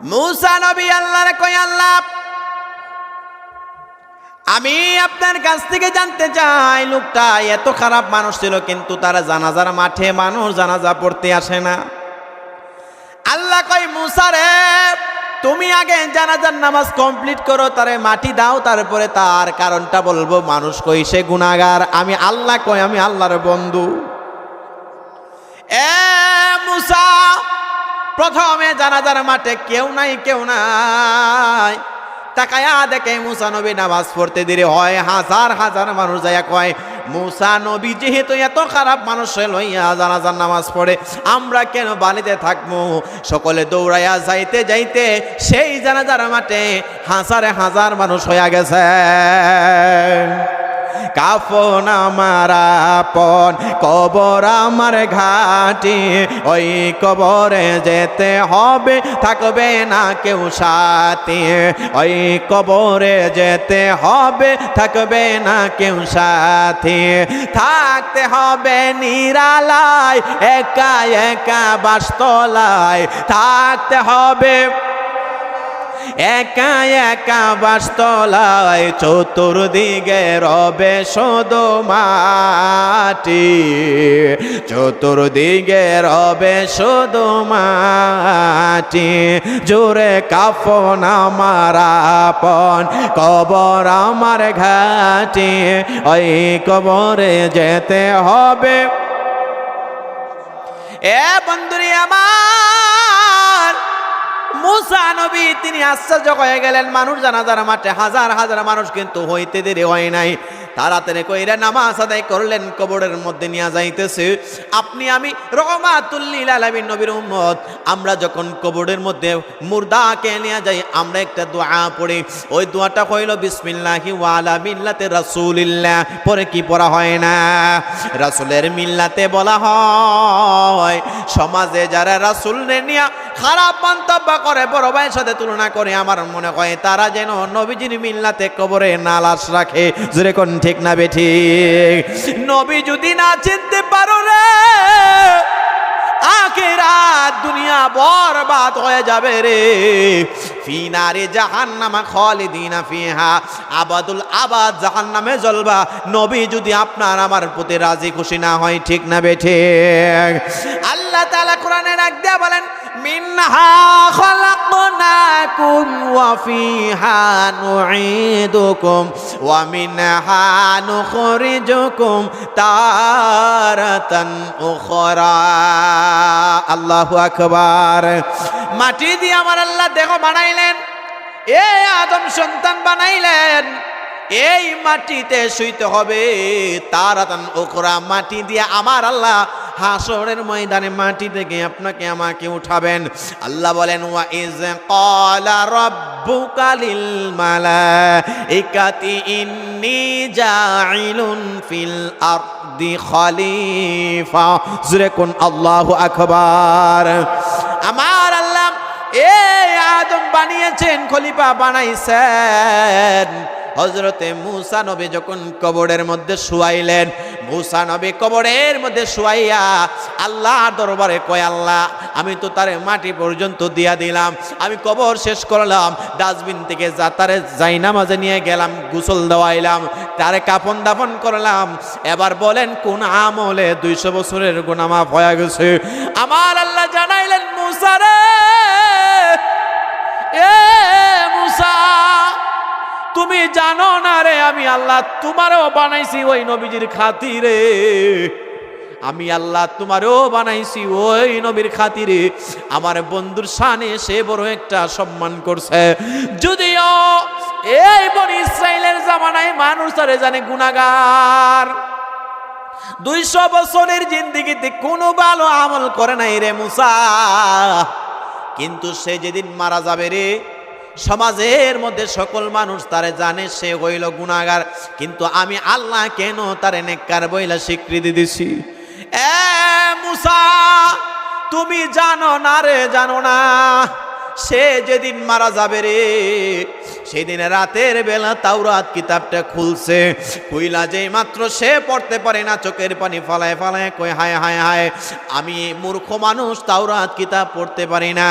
মুসা নবী আল্লাহর কই আল্লাহ, আমি আপনার কাছ থেকে জানতে চাই, লোকটা এত খারাপ মানুষ ছিল, কিন্তু তারা জানাজার মাঠে মানুষ জানাজা পড়তে আসে না। আল্লাহ কই মুসা রে, তুমি আগে জানাজার নামাজ কমপ্লিট করো, তারে মাটি দাও, তারপরে তার কারণটা বলব, মানুষ কই সে গুনাগার আমি আল্লাহ কই আমি আল্লাহর বন্ধু। এ মুসা প্রথমে জানাজার মাঠে কেউ নাই কেউ নাই। তাকায়া দেখে মুসা নবী নামাজ পড়তে দিলে হয়, হাজার হাজার মানুষ যায় কয়, মুসা নবী যেহেতু এত খারাপ মানুষ লইয়া জানাজার নামাজ পড়ে, আমরা কেন বালিতে থাকব? সকলে দৌড়াইয়া যাইতে যাইতে সেই জানাজার মাঠে হাজারে হাজার মানুষ হইয়া গেছে। কাফন আমার আপন, কবর আমার ঘাটি। ওই কবরে যেতে হবে, থাকবে না কেউ সাথে। ওই কবরে যেতে হবে, থাকবে না কেউ সাথে। থাকতে হবে নিরালায়, একা একা বাসতলায়। থাকতে হবে একা একা বাসতলায় চতুর্দিকে রবে শুধু মাটি। চতুর্দিকে রবে শুধু মাটি। জোরে কাফন আমার আপন, কবর আমার ঘাটি। ওই কবরে যেতে হবে। এ বন্ধুরি আমার নবী তিনি আশ্চর্য হয়ে গেলেন, মানুষ জানাজার মাঠে হাজার হাজার মানুষ কিন্তু হইতে দেরি হয় নাই। তাড়াতাড়ি কইরা নামাজ আদায় করলেন, কবরের মধ্যে নিয়ে যাইতেছে। আপনি আমি রহমাতুল্লিল নবীর উম্মত। আমরা যখন কবরের মধ্যে মুর্দাকে নিয়ে যাই, আমরা একটা দোয়া পড়ি। ওই দোয়াটা হইল, বিসমিল্লাহি ওয়ালা মিল্লাতে রাসূলিল্লাহ। পরে কি পড়া হয় না? রাসূলের মিল্লাতে বলা হয় সমাজে যারা রাসুল নিয়া খারাপ মন্তব্য করে, বড় ভাইয়ের সাথে তুলনা করে, আমার মনে হয় তারা যেন নবীজির মিল্লাতে কবরে না লাশ রাখে। জোরে কোন ঠিক না বেঠি নবী যদি না চিনতে পারো রে, আখেরাত দুনিয়া বরবাদ হয়ে যাবে রে। ফিনারে জাহান্নামা খালিদিনা ফিহা। আবাদুল আবাদ জাহান্নামে জ্বলবা। নবী যদি আপনার আমার প্রতি রাজি খুশি না হয়, ঠিক না বেঠে আল্লাহ তাআলা কোরআনে রাখ দেয়া বলেন, মিনহা খলাকনাকুম ওয়া ফিহা নুঈদুকুম ওয়া মিনহা নুখরিজুকুম তারাতান উখরা। আল্লাহু আকবার। মাটি দিয়ে আমার আল্লাহ দেহ বানাইলেন। এ আদম সন্তান বানাইলেন। এই মাটিতে শুইতে হবে। তারাতান ওকরা মাটি দিয়ে আমার আল্লাহ হাসরের ময়দানে মাটি থেকে আপনাকে আমাকে উঠাবেন। আল্লাহ বলেন, ওয়া ইজ খলিফা। কোন আল্লাহু এই আদম বানিয়েছেন, খলিফা বানাইছেন। হজরতে মুসা নবী যখন কবরের মধ্যে শুয়াইলেন, মুসা নবী কবরের মধ্যে শুয়াইয়া আল্লাহ দরবারে কয়, আল্লাহ, আমি তো তারে মাটি পর্যন্ত দিয়া দিলাম, আমি কবর শেষ করলাম, ডাস্টবিন থেকে যা তারে যাই নামাজে নিয়ে গেলাম, গোসল দেওয়াইলাম, তারে কাপন দাপন করলাম। এবার বলেন, কোন আমলে দুইশো বছরের গুনামা হয়ে গেছে? আমার আল্লাহ জানাইলেন, মুসা রে! এ মুসা, তুমি জানো না রে, আমি আল্লাহ তোমারও বানাইছি ওই নবীজির খাতিরে। আমি আল্লাহ তোমারও বানাইছি ওই নবীর খাতিরে। আমার বন্ধুর সানে সে বড় একটা সম্মান করছে। যদিও এই বন ইসরায়েলের জামানায় মানুষ তারে জানে গুনাগার। দুইশো বছরের জিন্দিগিতে কোনো ভালো আমল করে নাই রে মুসা। কিন্তু সে যেদিন মারা যাবে রে, সমাজের মধ্যে সকল মানুষ তারে জানে সে হইল গুণাগার কিন্তু আমি আল্লাহ কেন তারে নেককার বইলা স্বীকৃতি দিছি? এ মুসা, তুমি জানো না রে, জানো না। সে যেদিন মারা যাবে রে, সেদিন রাতের বেলা তাওরাত কিতাবটা খুলছে। কইলা যে মাত্র সে পড়তে পারে না, চোখের পানি ফালায় ফালায় কই হায় হায় হায়। আমি মূর্খ মানুষ, তাওরাত কিতাব পড়তে পারি না।